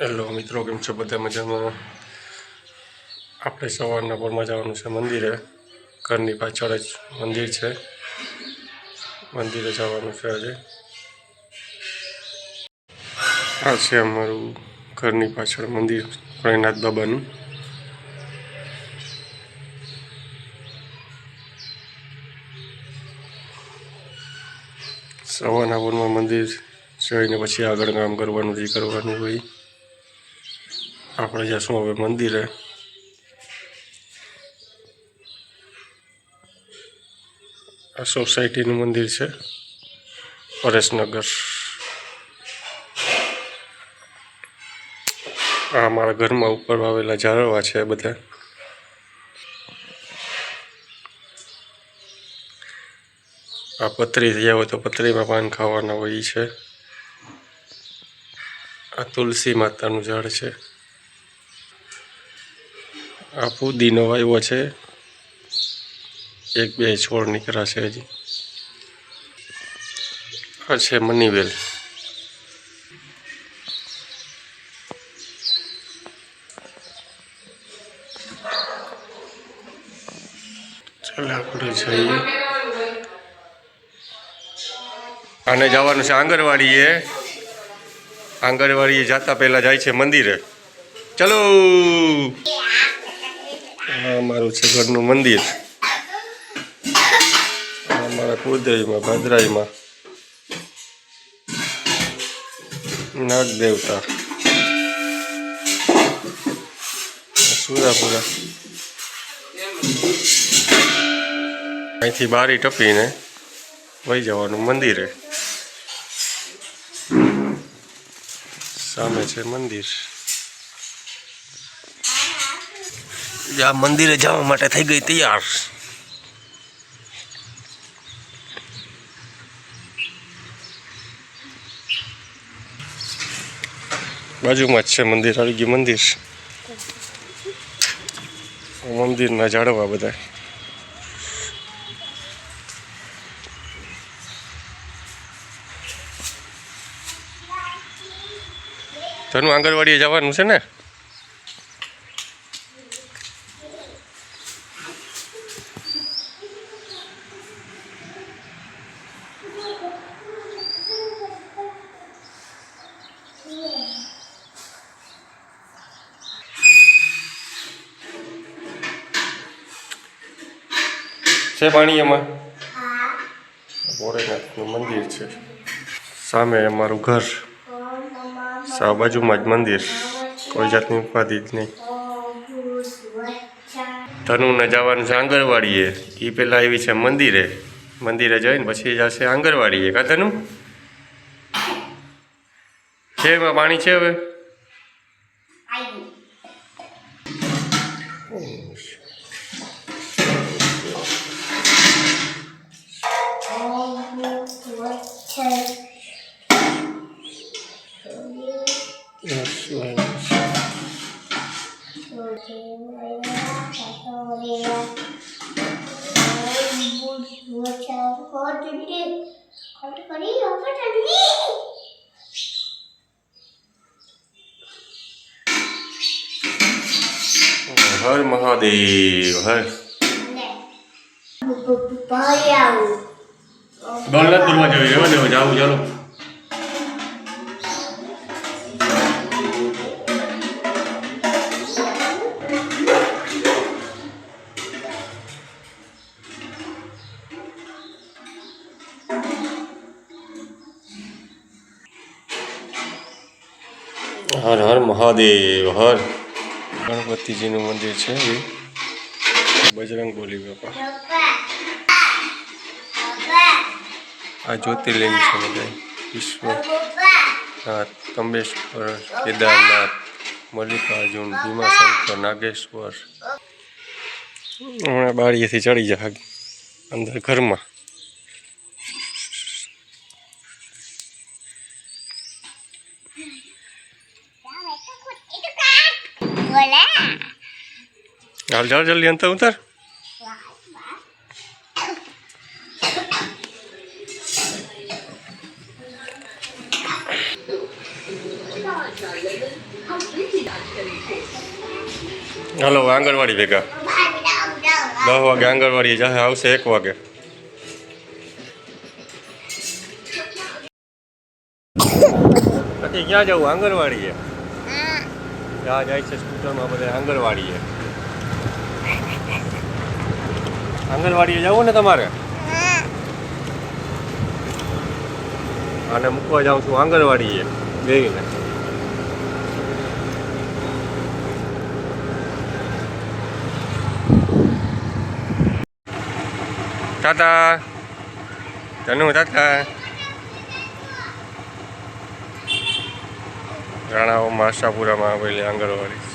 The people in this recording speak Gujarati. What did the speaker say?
હેલો મિત્રો, કેમ છો? બધા મજામાં? આપણે સવારના પોરમાં જવાનું છે મંદિરે. ઘરની પાછળ જ મંદિર છે. મંદિરે જવાનું છે આજે. આ છે અમારું ઘરની પાછળ મંદિર પ્રણનાથ બાબાનું. સવારના પોરમાં મંદિર જઈને પછી આગળ કામ કરવાનું, જે કરવાનું હોય. આપણે જશું હવે મંદિરે આ સોસાયટીનું મંદિર છે, પરેશનગર. આ અમારા ઘરમાં ઉપર આવેલા ઝાડવા છે બધા. આ પતરી થયા હોય તો પતરીમાં પાન ખાવાના હોય છે. આ તુલસી માતાનું ઝાડ છે. આ ફુદીનો આવ્યો છે. એક, બે છોડ નીકળ્યા છે હજી. આ છે મનીવેલ. ચાલો આપણે જઈએ. અને જવાનું છે આંગણવાડીએ. આંગણવાડીએ જતા પહેલા જાય છે મંદિરે. ચલો! આ અમારું છે ઘરનું મંદિર. આ અમારા કુળદેવીમાં, ભાદરાઈમાં. નાગ દેવતા સુરાપુરા. અહીંથી બારી ટપીને વહી જવાનું મંદિરે. સામે છે મંદિર. આ મંદિરે જવા માટે થઈ ગઈ તૈયાર. બાજુમાં જ છે મંદિર આવી ગયું મંદિર. મંદિરના જાળવા બધા. તનું આંગણવાડીએ જવાનું છે ને? છે પાણી એમાં? ભોળેનાથનું મંદિર છે. સામે અમારું ઘર. સા બાજુમાં જ મંદિર. કોઈ જાતની ઉપાધિ જ નહીં. ધનુને જવાનું છે આંગણવાડીએ. એ પહેલાં આવી છે મંદિરે. મંદિરે જઈને પછી જશે આંગણવાડીએ. કા તનુ છે એમાં પાણી છે હવે? હર મહાદેવ હર ગણત દુર્વા જવી રહેવા દેવો જાવું ચાલો હર હર મહાદેવ, હર. ગણપતિજીનું મંદિર છે એ. બજરંગ બોલી, બાપા. આ જ્યોતિર્લિંગ છે બધા વિશ્વનાથ તંબેશ્વર કેદારનાથ, મલ્લિકાર્જુન, ભીમાશંકર, નાગેશ્વર. હમણાં બારીએથી ચડી જાય અંદર ઘરમાં. હાલ ચાલ જલ્દી અંતર ઉતર. હાલો, આંગણવાડી ભેગા. દસ વાગે આંગણવાડી જશે આવશે એક વાગે. ક્યાં જવું? આંગણવાડીએ? ત્યાં જાય છે સ્કૂટરમાં બધે આંગણવાડીએ. આંગણવાડીએ જવું ને તમારે? અને મૂકવા જાઉં છું આંગણવાડીએ બેયને તાતા. તનુ તાતા. રાણાઓમાં આશાપુરામાં આવેલી આંગણવાડી.